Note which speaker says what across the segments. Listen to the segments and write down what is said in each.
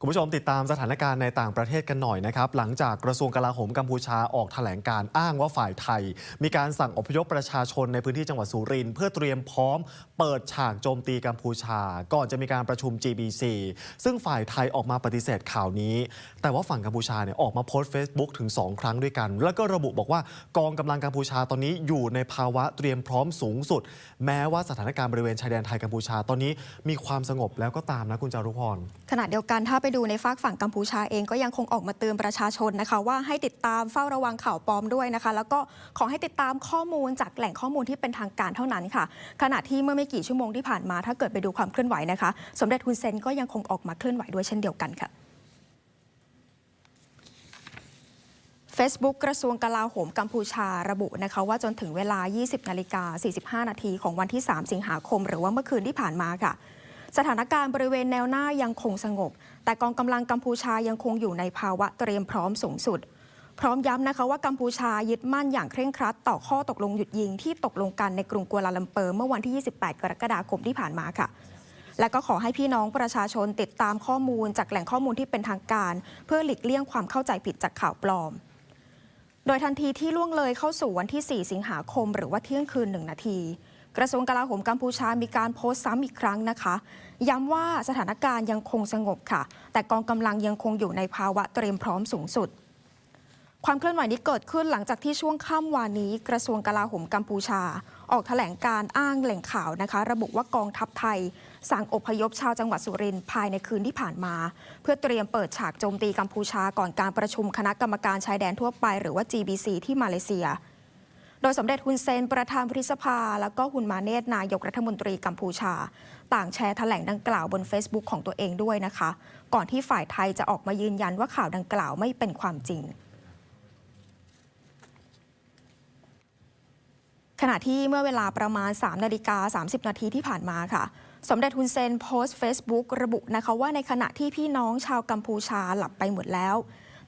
Speaker 1: คุณผู้ชมติดตามสถานการณ์ในต่างประเทศกันหน่อยนะครับ หลังจากกระทรวงกลาโหมกัมพูชาออกแถลงการอ้างว่าฝ่ายไทย มีการสั่งอพยพประชาชนในพื้นที่จังหวัดสุรินทร์เพื่อเตรียมพร้อมเปิดฉากโจมตีกัมพูชา ก่อนจะมีการประชุม GBC ซึ่งฝ่ายไทยออกมาปฏิเสธข่าวนี้ แต่ว่าฝั่งกัมพูชาเนี่ยออกมาโพสต์ Facebook ถึง 2 ครั้งด้วยกัน แล้วก็ระบุบอกว่ากองกำลังกัมพูชาตอนนี้อยู่ในภาวะเตรียมพร้อมสูงสุด แม้ว่าสถานการณ์บริเวณชายแดนไทยกัมพูชาตอนนี้มีความสงบแล้วก็ตามนะคุณจารุพร
Speaker 2: ขณะเดียวกันถ้าไปดูในฝากฝั่งกัมพูชาเองก็ยังคงออกมาเตือนประชาชนนะคะ ว่าให้ติดตามเฝ้าระวังข่าวปลอมด้วยนะคะ แล้วก็ขอให้ติดตามข้อมูลจากแหล่งข้อมูลที่เป็นทางการเท่านั้นค่ะ ขณะที่เมื่อไม่กี่ชั่วโมงที่ผ่านมา ถ้าเกิดไปดูความเคลื่อนไหวนะคะ สมเด็จฮุนเซนก็ยังคงออกมาเคลื่อนไหวด้วยเช่นเดียวกันค่ะ Facebook กระทรวงกลาโหมกัมพูชาระบุนะคะว่าจนถึงเวลา 20นาฬิกา45 นาทีของวันที่ 3 สิงหาคม หรือว่าเมื่อคืนที่ผ่านมาค่ะ สถานการณ์บริเวณแนวหน้ายังคงสงบ แต่กองกำลังกัมพูชายังคงอยู่ในภาวะเตรียมพร้อมสูงสุด พร้อมย้ำนะคะว่ากัมพูชายึดมั่นอย่างเคร่งครัด ต่อข้อตกลงหยุดยิงที่ตกลงกันในกรุงกัวลาลัมเปอร์เมื่อวันที่ 28 กรกฎาคมที่ผ่านมาค่ะ และก็ขอให้พี่น้องประชาชนติดตามข้อมูล จากแหล่งข้อมูลที่เป็นทางการ เพื่อหลีกเลี่ยงความเข้าใจผิดจากข่าวปลอมโดยทันทีที่ล่วงเลยเข้าสู่วันที่ 4 สิงหาคม หรือว่าเที่ยงคืนหนึ่งนาที กระทรวงกลาโหมกัมพูชามีการโพสต์ซ้ำอีกครั้งนะคะ ย้ำว่าสถานการณ์ยังคงสงบค่ะ แต่กองกำลังยังคงอยู่ในภาวะเตรียมพร้อมสูงสุด ความเคลื่อนไหวนี้เกิดขึ้นหลังจากที่ช่วงค่ำวานนี้ กระทรวงกลาโหมกัมพูชา ออกแถลงการอ้างแหล่งข่าวนะคะ ระบุว่ากองทัพไทย สั่งอพยพชาวจังหวัดสุรินทร์ภายในคืนที่ผ่านมา เพื่อเตรียมเปิดฉากโจมตีกัมพูชาก่อนการประชุมคณะกรรมการชายแดนทั่วไป หรือว่า GBC ที่มาเลเซีย โดยสมเด็จฮุนเซนประธานวุฒิสภา แล้วก็ฮุนมาเนตนายกรัฐมนตรีกัมพูชา ต่างแชร์แถลงดังกล่าวบน Facebook ของตัวเองด้วยนะคะ ก่อนที่ฝ่ายไทยจะออกมายืนยันว่าข่าวดังกล่าวไม่เป็นความจริงขณะที่เมื่อเวลาประมาณ 3 นาฬิกา 30 นาทีที่ผ่านมาค่ะ สมเด็จฮุนเซนโพสต์ Facebook ระบุนะคะว่าในขณะที่พี่น้องชาวกัมพูชาหลับไปหมดแล้ว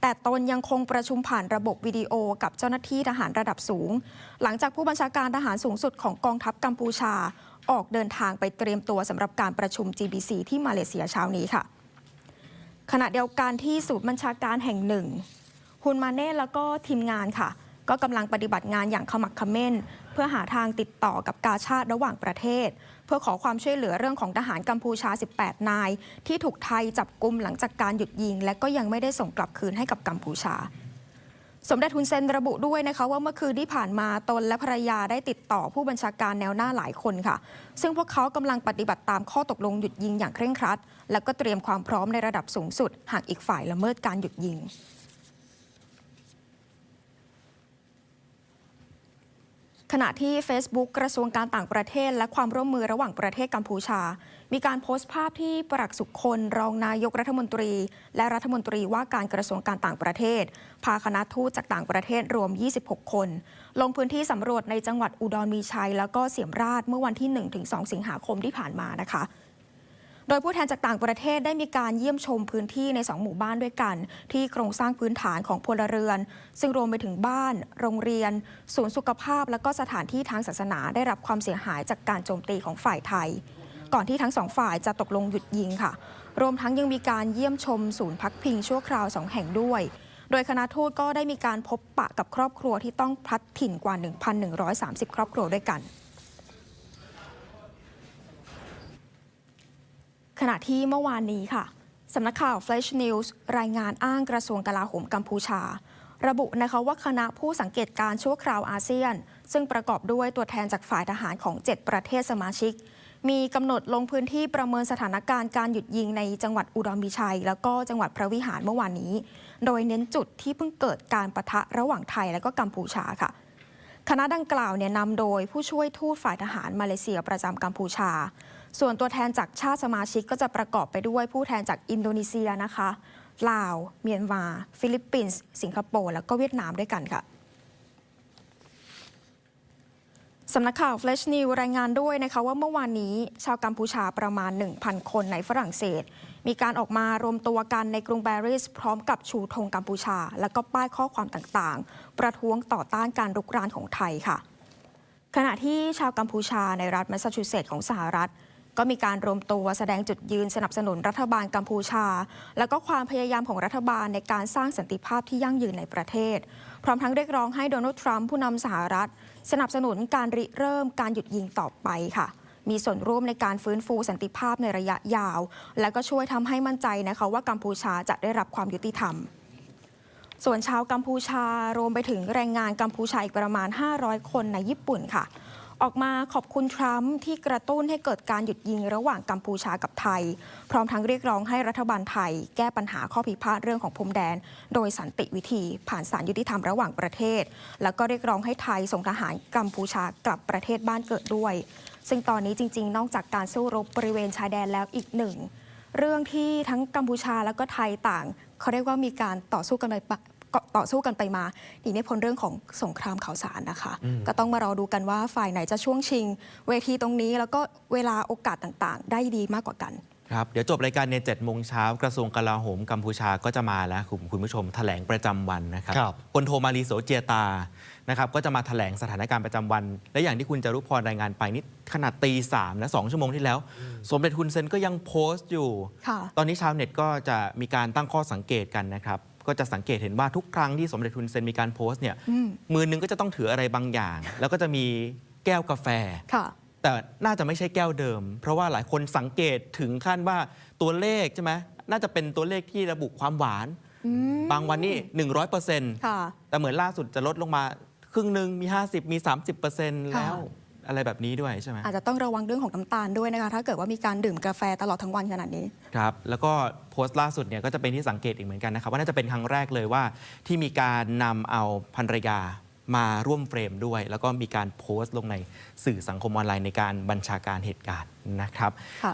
Speaker 2: แต่ตนยังคงประชุมผ่านระบบวิดีโอกับเจ้าหน้าที่ทหารระดับสูง หลังจากผู้บัญชาการทหารสูงสุดของกองทัพกัมพูชา ออกเดินทางไปเตรียมตัวสำหรับการประชุม GBC ที่มาเลเซียเช้านี้ค่ะ ขณะเดียวกันที่ศูนย์บัญชาการแห่งหนึ่งฮุนมาเน่แล้วก็ทีมงานค่ะ ก็กำลังปฏิบัติงานอย่างขมักขม้น เพื่อหาทางติดต่อกับกาชาติระหว่างประเทศ เพื่อขอความช่วยเหลือเรื่องของทหารกัมพูชา 18 นาย ที่ถูกไทยจับกุมหลังจากการหยุดยิง และก็ยังไม่ได้ส่งกลับคืนให้กับกัมพูชาสมเด็จฮุนเซนระบุด้วยนะคะว่าเมื่อคืนที่ผ่านมาตนและภรรยาได้ติดต่อผู้บัญชาการแนวหน้าหลายคนค่ะ ซึ่งพวกเขากำลังปฏิบัติตามข้อตกลงหยุดยิงอย่างเคร่งครัด และก็เตรียมความพร้อมในระดับสูงสุด หากอีกฝ่ายละเมิดการหยุดยิง ขณะที่ Facebook กระทรวงการต่างประเทศ และความร่วมมือระหว่างประเทศกัมพูชา มีการโพสต์ภาพที่ปรักสุขคน รองนายกรัฐมนตรี และรัฐมนตรีว่าการกระทรวงการต่างประเทศ พาคณะทูตจากต่างประเทศรวม 26 คน ลงพื้นที่สำรวจในจังหวัดอุดรมีชัย แล้วก็เสียมราชเมื่อวันที่ 1-2 สิงหาคมที่ผ่านมานะคะโดยผู้แทนจากต่างประเทศได้มีการเยี่ยมชมพื้นที่ใน 2 หมู่บ้านด้วยกัน ที่โครงสร้างพื้นฐานของพลเรือน ซึ่งรวมไปถึงบ้าน โรงเรียน ศูนย์สุขภาพ และก็สถานที่ทางศาสนาได้รับความเสียหายจากการโจมตีของฝ่ายไทย ก่อนที่ทั้งสองฝ่ายจะตกลงหยุดยิงค่ะ รวมทั้งยังมีการเยี่ยมชมศูนย์พักพิงชั่วคราวสองแห่งด้วยโดยคณะทูตก็ได้มีการพบปะกับครอบครัวที่ต้องพลัดถิ่นกว่า 1,130 ครอบครัวด้วยกัน ขณะที่เมื่อวานนี้ค่ะสำนักข่าว Flash News รายงานอ้างกระทรวงกลาโหมกัมพูชา ระบุนะคะว่าคณะผู้สังเกตการณ์ชั่วคราวอาเซียน ซึ่งประกอบด้วยตัวแทนจากฝ่ายทหารของ 7 ประเทศสมาชิก มีกำหนดลงพื้นที่ประเมินสถานการณ์การหยุดยิงในจังหวัดอุดรมีชัย แล้วก็จังหวัดพระวิหารเมื่อวานนี้ โดยเน้นจุดที่เพิ่งเกิดการปะทะระหว่างไทยและก็กัมพูชาค่ะคณะดังกล่าวเนี่ยนำโดยผู้ช่วยทูตฝ่ายทหารมาเลเซียประจำกัมพูชา ส่วนตัวแทนจากชาติสมาชิกก็จะประกอบไปด้วยผู้แทนจากอินโดนีเซียนะคะลาว เมียนมา ฟิลิปปินส์ สิงคโปร์แล้วก็เวียดนามด้วยกันค่ะสำนักข่าว Flash News รายงานด้วยนะคะว่าเมื่อวานนี้ชาวกัมพูชาประมาณ 1,000 คนในฝรั่งเศส มีการออกมารวมตัวกันในกรุงปารีสพร้อมกับชูธงกัมพูชา แล้วก็ป้ายข้อความต่างๆ ประท้วงต่อต้านการรุกรานของไทยค่ะ ขณะที่ชาวกัมพูชาในรัฐแมสซาชูเซตส์ของสหรัฐ ก็มีการรวมตัวแสดงจุดยืนสนับสนุนรัฐบาลกัมพูชา แล้วก็ความพยายามของรัฐบาลในการสร้างสันติภาพที่ยั่งยืนในประเทศ พร้อมทั้งเรียกร้องให้โดนัลด์ทรัมป์ผู้นำสหรัฐ สนับสนุนการริเริ่มการหยุดยิงต่อไปค่ะมีส่วนร่วมในการฟื้นฟูสันติภาพในระยะยาว และก็ช่วยทำให้มั่นใจนะคะว่ากัมพูชาจะได้รับความยุติธรรม ส่วนชาวกัมพูชารวมไปถึงแรงงานกัมพูชาอีกประมาณ 500 คนในญี่ปุ่นค่ะ ออกมาขอบคุณทรัมป์ที่กระตุ้นให้เกิดการหยุดยิงระหว่างกัมพูชากับไทย พร้อมทั้งเรียกร้องให้รัฐบาลไทย แก้ปัญหาข้อพิพาทเรื่องของพรมแดน โดยสันติวิธีผ่านศาลยุติธรรมระหว่างประเทศ แล้วก็เรียกร้องให้ไทยส่งทหารกัมพูชากลับประเทศบ้านเกิดด้วย ซึ่งตอนนี้จริง ๆ นอกจากการสู้รบบริเวณชายแดนแล้วอีกหนึ่งเรื่องที่ทั้งกัมพูชาแล้วก็ไทยต่าง เขาเรียกว่ามีการต่อสู้กันไปปะก็ ต่อสู้กันไปมาหนีไม่พ้นเรื่องของสงครามข่าวสารนะคะ ก็ต้องมารอดูกันว่าฝ่ายไหนจะช่วงชิง เวทีตรงนี้ แล้วก็เวลาโอกาสต่างๆ ได้ดีมากกว่ากัน
Speaker 3: ครับเดี๋ยวจบรายการใน7จ็ดโมงเช้ากระทรวงกลาโหมกัมพูชาก็จะมาแล้วคุณคุณผู้ชมแถลงประจำวันนะครับ
Speaker 1: ครับ
Speaker 3: พลโทมารีโสเจียตานะครับก็จะมาแถลงสถานการณ์ประจำวัน และอย่างที่คุณจารุพรรายงานไปนี่ขนาดตีสามและสองชั่วโมงที่แล้ว สมเด็จฮุนเซนก็ยังโพสต์อยู่
Speaker 2: ค่ะ
Speaker 3: ตอนนี้ชาวเน็ตก็จะมีการตั้งข้อสังเกตกันนะครับ ก็จะสังเกตเห็นว่าทุกครั้งที่สมเด็จฮุนเซนมีการโพสต์เนี่ย
Speaker 2: อืม
Speaker 3: มือนึงก็จะต้องถืออะไรบางอย่าง แล้วก็จะมีแก้วกาแฟ
Speaker 2: ค่ะ
Speaker 3: แต่น่าจะไม่ใช่แก้วเดิม เพราะว่าหลายคนสังเกตถึงขั้นว่าตัวเลขใช่ไหมน่าจะเป็นตัวเลขที่ระบุความหวาน
Speaker 2: อืม
Speaker 3: บางวันนี่100%
Speaker 2: ค่ะ
Speaker 3: แต่เหมือนล่าสุดจะลดลงมาครึ่งหนึ่งมี 50 มี 30%แล้ว อะไรแบบนี้ด้วยใช่ไหม
Speaker 2: อาจจะต้องระวังเรื่องของน้ำตาลด้วยนะคะ ถ้าเกิดว่ามีการดื่มกาแฟตลอดทั้งวันขนาดนี้
Speaker 3: ครับแล้วก็โพสต์ล่าสุดเนี่ยก็จะเป็นที่สังเกตอีกเหมือนกันนะครับ ว่าน่าจะเป็นครั้งแรกเลยว่า ที่มีการนำเอาภรรยามาร่วมเฟรมด้วย แล้วก็มีการโพสต์ลงในสื่อสังคมออนไลน์ในการบัญชาการเหตุการณ์นะครับ
Speaker 2: ค่ะ